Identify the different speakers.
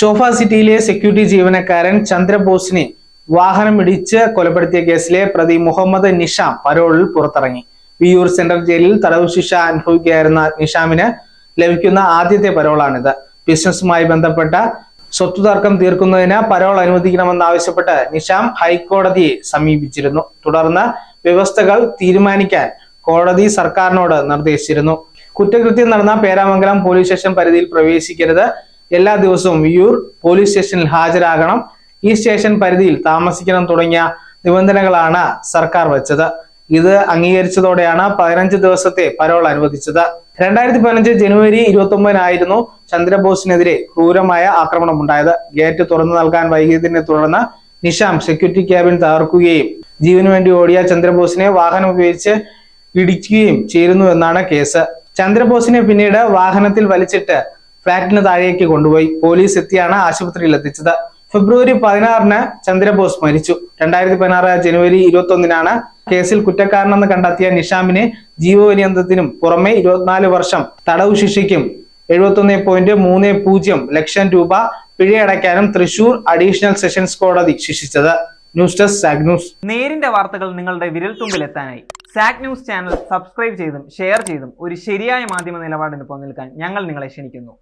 Speaker 1: ഷോഫ സിറ്റിയിലെ സെക്യൂരിറ്റി ജീവനക്കാരൻ ചന്ദ്രബോസിനെ വാഹനം ഇടിച്ച് കൊലപ്പെടുത്തിയ കേസിലെ പ്രതി മുഹമ്മദ് നിഷാം പരോളിൽ പുറത്തിറങ്ങി. വിയൂർ സെൻട്രൽ ജയിലിൽ തടവ് ശിക്ഷ അനുഭവിക്കുകയായിരുന്ന നിഷാമിന് ലഭിക്കുന്ന ആദ്യത്തെ പരോളാണിത്. ബിസിനസ്സുമായി ബന്ധപ്പെട്ട സ്വത്ത് തർക്കം തീർക്കുന്നതിന് പരോൾ അനുവദിക്കണമെന്നാവശ്യപ്പെട്ട് നിഷാം ഹൈക്കോടതിയെ സമീപിച്ചിരുന്നു. തുടർന്ന് വ്യവസ്ഥകൾ തീരുമാനിക്കാൻ കോടതി സർക്കാരിനോട് നിർദ്ദേശിച്ചിരുന്നു. കുറ്റകൃത്യം നടന്ന പേരാമംഗലം പോലീസ് സ്റ്റേഷൻ പരിധിയിൽ പ്രവേശിക്കരുത് എല്ലാ ദിവസവും വിയൂർ പോലീസ് സ്റ്റേഷനിൽ ഹാജരാകണം. ഈ സ്റ്റേഷൻ പരിധിയിൽ താമസിക്കണം തുടങ്ങിയ നിബന്ധനകളാണ് സർക്കാർ വെച്ചത്. ഇത് അംഗീകരിച്ചതോടെയാണ് പതിനഞ്ച് ദിവസത്തെ പരോൾ അനുവദിച്ചത്. രണ്ടായിരത്തി പതിനഞ്ച് ജനുവരി ഇരുപത്തി ഒമ്പതിനായിരുന്നു ചന്ദ്രബോസിനെതിരെ ക്രൂരമായ ആക്രമണം ഉണ്ടായത് ഗേറ്റ് തുറന്നു നൽകാൻ വൈകിയതിനെ തുടർന്ന് നിഷാം സെക്യൂരിറ്റി ക്യാബിൻ തകർക്കുകയും ജീവന് വേണ്ടി ഓടിയ ചന്ദ്രബോസിനെ വാഹനം ഉപയോഗിച്ച് ഇടിക്കുകയും ചെയ്തിരുന്നു എന്നാണ് കേസ്. ചന്ദ്രബോസിനെ പിന്നീട് വാഹനത്തിൽ വലിച്ചിട്ട് ഫ്ളാറ്റിന് താഴേക്ക് കൊണ്ടുപോയി. പോലീസ് എത്തിയാണ് ആശുപത്രിയിൽ എത്തിച്ചത്. ഫെബ്രുവരി പതിനാറിന് ചന്ദ്രബോസ് മരിച്ചു. രണ്ടായിരത്തി പതിനാറ് ജനുവരി ഇരുപത്തി ഒന്നിനാണ് കേസിൽ കുറ്റക്കാരനെന്ന് കണ്ടെത്തിയ നിഷാമിനെ ജീവപര്യന്തത്തിനും പുറമെ ഇരുപത്തിനാല് വർഷം തടവ് ശിക്ഷയ്ക്കും എഴുപത്തൊന്ന് പോയിന്റ് മൂന്ന് പൂജ്യം ലക്ഷം രൂപ പിഴയടയ്ക്കാനും തൃശൂർ അഡീഷണൽ സെഷൻസ് കോടതി ശിക്ഷിച്ചത്. ന്യൂസ് ഡെസ്ക് സാഗ് ന്യൂസ്.
Speaker 2: നേരിന്റെ വാർത്തകൾ നിങ്ങളുടെ വിരൽത്തുമ്പിൽ എത്താനായി സാക് ന്യൂസ് ചാനൽ സബ്സ്ക്രൈബ് ചെയ്തും ഷെയർ ചെയ്തും ഒരു ശരിയായ മാധ്യമ നിലപാടിന് പോകാൻ ഞങ്ങൾ നിങ്ങളെ ക്ഷണിക്കുന്നു.